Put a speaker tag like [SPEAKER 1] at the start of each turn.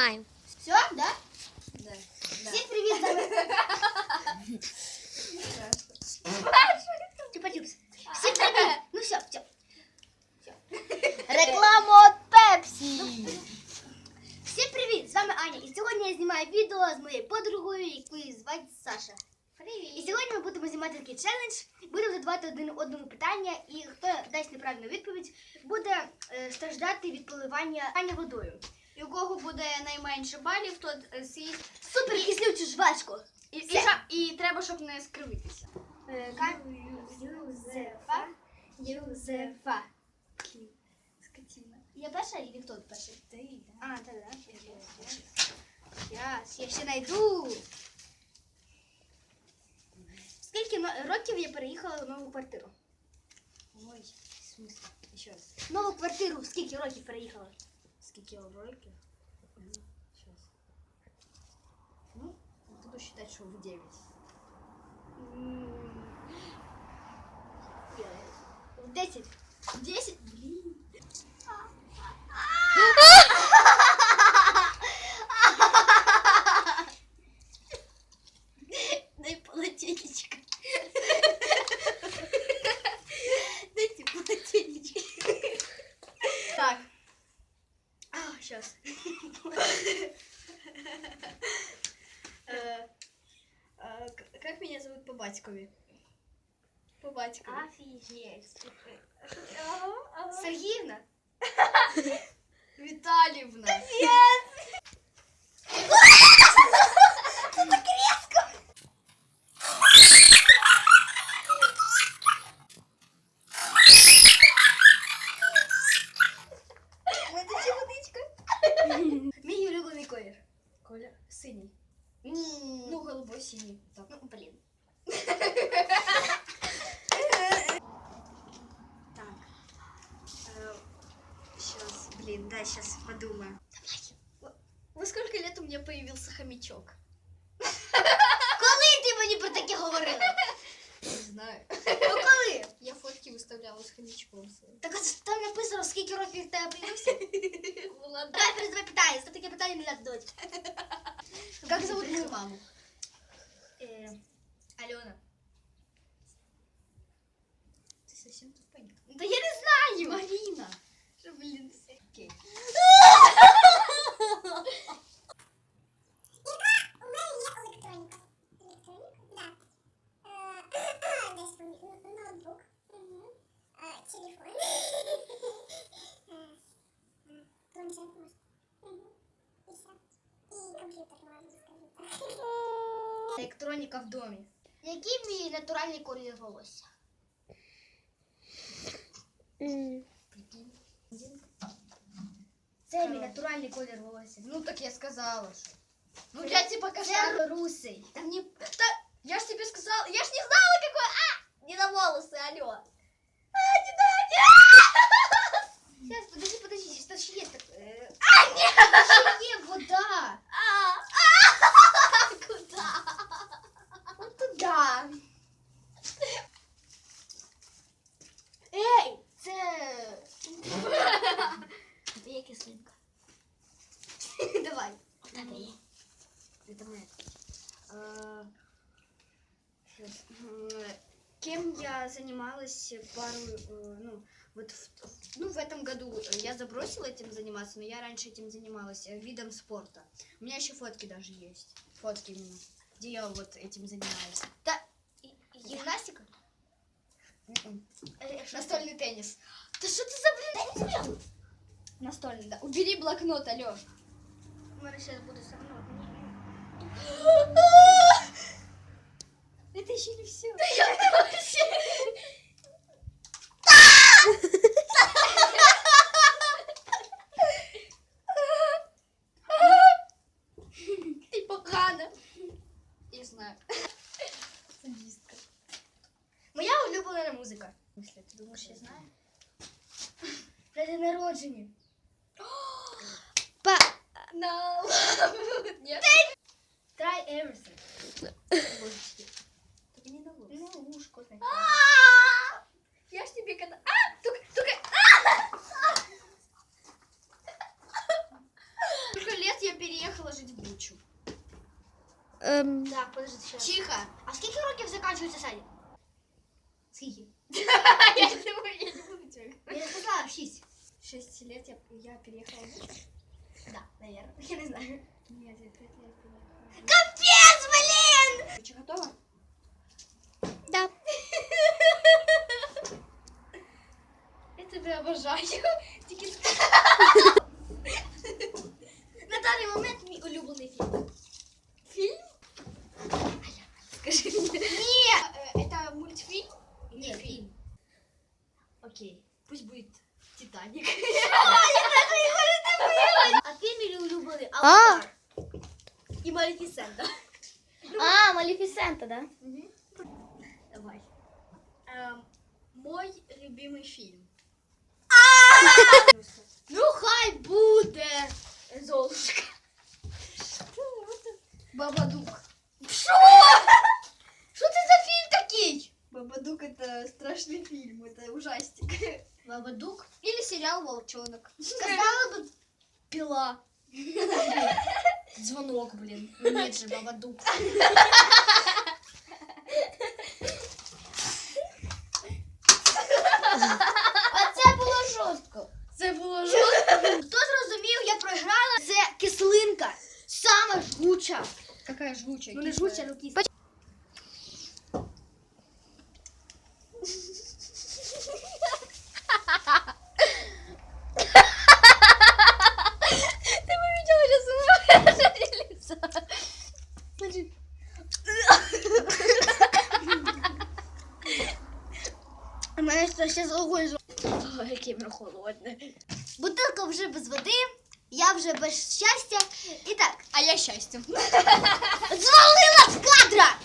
[SPEAKER 1] Все, да?
[SPEAKER 2] Да.
[SPEAKER 1] Всім привіт, Чупа-чупс. Всім привіт. Ну все, все.
[SPEAKER 3] Реклама від Пепсі.
[SPEAKER 1] Всім привіт, з вами Аня. І сьогодні я знімаю відео з моєю подругою, яку звати Саша. Привіт. І сьогодні ми будемо знімати такий челендж. Будемо задавати один одному питання, і хто дасть неправильну відповідь, буде е, страждати від поливання Аня водою.
[SPEAKER 2] І у кого буде найменше балів, то е, з'їсть.
[SPEAKER 1] Супер кислючу жвачку.
[SPEAKER 2] І, і,
[SPEAKER 1] Все.
[SPEAKER 2] жа- і треба, щоб не скривитися.
[SPEAKER 1] Е, Юзефа. Юзефа.
[SPEAKER 2] Скотина.
[SPEAKER 1] Я перша или хто перший?
[SPEAKER 2] Ти,
[SPEAKER 1] А, так, да. Сейчас, я ще найду. Скільки но- років я переїхала в нову квартиру?
[SPEAKER 2] Ой, в смысле? Ще раз.
[SPEAKER 1] Нову квартиру скільки років переїхала?
[SPEAKER 2] Скільки років? Сейчас. Ну, буду считать, что в 9.
[SPEAKER 1] В 10. 10?
[SPEAKER 2] Батькові? По батькові.
[SPEAKER 1] Офигеть. Сергеевна?
[SPEAKER 2] Віталівна.
[SPEAKER 1] Мій улюблений колір.
[SPEAKER 2] Коля. Синій.
[SPEAKER 1] Ні.
[SPEAKER 2] Ну, голубой синій. Так.
[SPEAKER 1] ну, блін.
[SPEAKER 2] блин, да, сейчас подумаю. Во- Во сколько лет у меня появился хомячок?
[SPEAKER 1] Коли ти мені про таке говорила?
[SPEAKER 2] Не знаю.
[SPEAKER 1] Ну коли?
[SPEAKER 2] Я фотки выставляла с хомячком своим.
[SPEAKER 1] Так от там написано, скільки років в тебе появився.
[SPEAKER 2] Ну ладно.
[SPEAKER 1] Давай перезадавай питання, це таке питання не треба задавати. Як зовут мою маму? Е, Альона.
[SPEAKER 2] Ты совсем тупенька.
[SPEAKER 1] Да я не знаю.
[SPEAKER 2] Марина.
[SPEAKER 1] Блін, все.
[SPEAKER 4] Електроніка.
[SPEAKER 1] В домі. Який мій натуральний колір волосся?
[SPEAKER 2] Прикинь.
[SPEAKER 1] Це мій натуральний колір волосся.
[SPEAKER 2] Ну так я сказала, що. Ну я тебе покажу.
[SPEAKER 1] Це русий.
[SPEAKER 2] Та мне... Та... я ж тебе сказала, я ж не
[SPEAKER 1] Давай. У тебе є.
[SPEAKER 2] Это моя. А, щас. М, Кем я занималась пару, э, ну, вот в, в- ну, в этом году э, я забросила этим заниматься, но я раньше этим занималась э, видом спорта. У меня еще фотки даже есть. Фотки именно, где я вот этим занимаюсь.
[SPEAKER 1] Та і- гімнастика?
[SPEAKER 2] М-м.
[SPEAKER 1] Е, що це?
[SPEAKER 2] Настольный теннис.
[SPEAKER 1] Та що це за блін?
[SPEAKER 2] Настольный, да. Убери блокнот, алло.
[SPEAKER 1] У мене зараз буде все одно.
[SPEAKER 2] Это еще не все.
[SPEAKER 1] Ти погана.
[SPEAKER 2] Не знаю. Садистка.
[SPEAKER 1] Моя улюблена музика.
[SPEAKER 2] В смысле, ты думаешь, я знаю?
[SPEAKER 1] Для день народження.
[SPEAKER 2] No. Нет.
[SPEAKER 1] Try everything.
[SPEAKER 2] Божечки. Так не на волосы.
[SPEAKER 1] Ну, ушко. значить.
[SPEAKER 2] Я ж тебе когда... А! Только, только...
[SPEAKER 1] Сколько лет я пере...
[SPEAKER 2] переехала жить в Бучу.
[SPEAKER 3] Ем,
[SPEAKER 1] Так, подожди, ще раз.
[SPEAKER 2] Тихо.
[SPEAKER 1] А скільки років закінчується садик? Скільки?
[SPEAKER 2] Я не буду, я не буду тебе.
[SPEAKER 1] Я не сказала, шість.
[SPEAKER 2] Шесть лет я, я переехала в Бучу.
[SPEAKER 1] Да, наверное. Я не знаю.
[SPEAKER 2] Нет, я Капец,
[SPEAKER 1] блин! Ты
[SPEAKER 2] Буча готова?
[SPEAKER 3] да.
[SPEAKER 2] Я тебя обожаю.
[SPEAKER 1] А. Аватар. І Малефісента.
[SPEAKER 3] А, Малефісента, да?
[SPEAKER 2] Давай. Эм, мой любимый фильм.
[SPEAKER 1] Ну хай буде. Золушка.
[SPEAKER 2] Бабадук.
[SPEAKER 1] Що? Що це за фільм такий?
[SPEAKER 2] Бабадук это страшный фильм, это ужастик.
[SPEAKER 1] Бабадук.
[SPEAKER 2] Или сериал Волчонок.
[SPEAKER 1] Сказала би пила.
[SPEAKER 2] Звонок, блин. Нет же, Бабадук.
[SPEAKER 1] А це було жорстко.
[SPEAKER 2] Це було жорстко.
[SPEAKER 1] Хто зрозумів, я програла. Це кислинка. Сама жгуча.
[SPEAKER 2] Какая жгучая.
[SPEAKER 1] Ну не жгуча, ну кисла. У мене ще з
[SPEAKER 2] Яке воно холодне.
[SPEAKER 1] Бутилка вже без води, я вже без щастя. І так.
[SPEAKER 2] А я щастя.
[SPEAKER 1] Звалила з кадра!